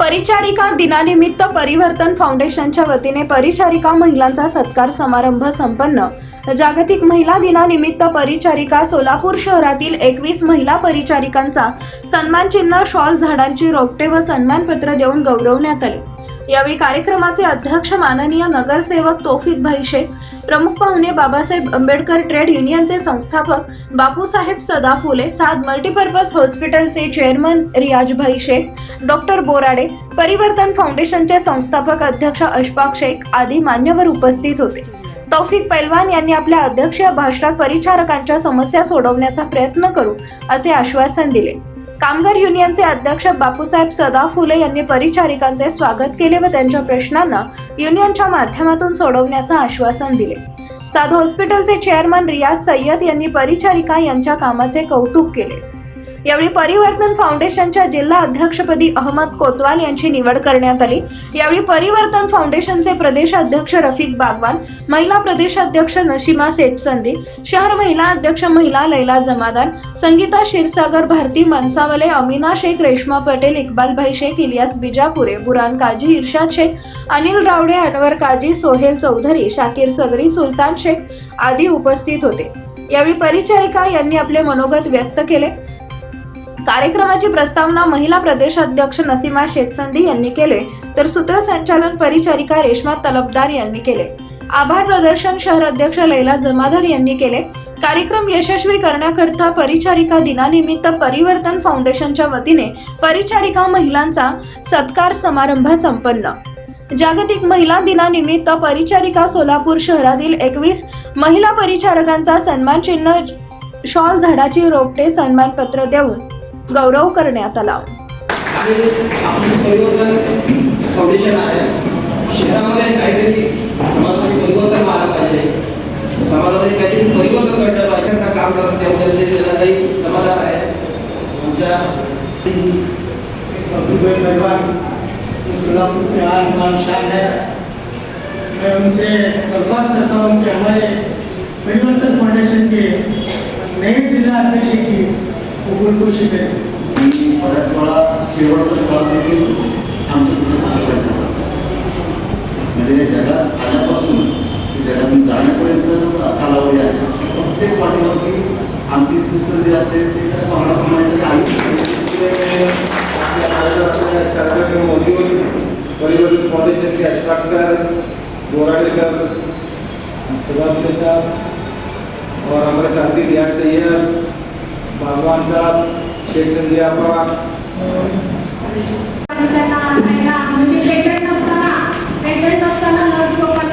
परिचारिका दिनानिमित्त परिवर्तन फाउंडेशनच्या वतीने परिचारिका महिलांचा सत्कार समारंभ संपन्न. जागतिक महिला दिनानिमित्त परिचारिका सोलापूर शहरातील एकवीस महिला परिचारिकांचा सन्मान चिन्ह शॉल झाडांची रोपटे व सन्मानपत्र देऊन गौरवण्यात आले. यावेळी कार्यक्रमाचे अध्यक्ष माननीय नगरसेवक तोफिक भाई शेख प्रमुख पाहुणे बाबासाहेब आंबेडकर ट्रेड युनियनचे संस्थापक बापूसाहेब सदा फुले सात मल्टीपर्पज हॉस्पिटलचे चेअरमन रियाजभाई शेख डॉक्टर बोराडे परिवर्तन फाउंडेशनचे संस्थापक अध्यक्ष अशफाक शेख आदी मान्यवर उपस्थित होते. तौफिक पैलवान यांनी आपल्या अध्यक्षीय भाषणात परिचारकांच्या समस्या सोडवण्याचा प्रयत्न करू असे आश्वासन दिले. कामगार युनियनचे अध्यक्ष बापूसाहेब सदा फुले यांनी परिचारिकांचे स्वागत केले व त्यांच्या प्रश्नांना युनियनच्या माध्यमातून सोडवण्याचं आश्वासन दिले. साध हॉस्पिटलचे चेअरमन रियाज सय्यद यांनी परिचारिका यांच्या कामाचे कौतुक केले. यावेळी परिवर्तन फाउंडेशनच्या जिल्हा अध्यक्षपदी अहमद कोतवाल यांची निवड करण्यात आली. यावेळी परिवर्तन फाउंडेशनचे प्रदेशाध्यक्ष रफिक बागवान महिला प्रदेशाध्यक्ष नशिमा सेठसंदी शहर महिला अध्यक्ष महिला लैला जमादार संगीता क्षीरसागर भारती मनसावले अमीना शेख रेश्मा पटेल इक्बालभाई शेख इलियास बिजापुरे बुरान काजी इर्शाद शेख अनिल रावडे अनवर काजी सोहेल चौधरी शाकीर सगरी सुलतान शेख आदी उपस्थित होते. यावेळी परिचारिका यांनी आपले मनोगत व्यक्त केले. कार्यक्रमाची प्रस्तावना महिला प्रदेशाध्यक्ष नसीमा शेखसंदी यांनी केले तर सूत्रसंचालन परिचारिका रेश्मा तलबदार यांनी केले. आभार प्रदर्शन शहर अध्यक्ष लैला जमादार यांनी केले. कार्यक्रम यशस्वी करण्याकरता परिचारिका दिनानिमित्त परिवर्तन फाउंडेशनच्या वतीने परिचारिका महिलांचा सत्कार समारंभ संपन्न. जागतिक महिला दिनानिमित्त परिचारिका सोलापूर शहरातील एकवीस महिला परिचारकांचा सन्मान चिन्ह शॉल झाडाची रोपटे सन्मानपत्र देऊन गौरव करण्यात आला परिवर्तन फाउंडेशन आहे शहरामध्ये काहीतरी समाजामध्ये परिवर्तन आलं पाहिजे समाजामध्ये काहीतरी परिवर्तन घडलं पाहिजे काम करत त्यामुळे त्याला काही आहे. आमच्या अब्दुल पहलवान सोलापुर के शान है मैं उनसे दरख्वास्त करता हूँ कि हमारे परिवर्तन फाउंडेशन के नए जिला अध्यक्ष की कबूल कोशी करें की बऱ्याच शेवटचा श्वास देखील आमच्या पुढे सहकार्य करतात म्हणजे जगात आल्यापासून जगातून जाण्यापर्यंतचा जो कालावधी आहे प्रत्येक पाठीवरती आमची सिस्टर जी असते ते त्या पाहण्याप्रमाणे कार्यक्रम मोदीवर Parivartan foundation Ashfaq sir Borade sir सभापति साहब और हमारे साथी रियाज सैयद भगवान साहब చేసింది అబ్బా పేషెంట్ వస్తానా పేషెంట్ వస్తానా నడుచుకోవాలి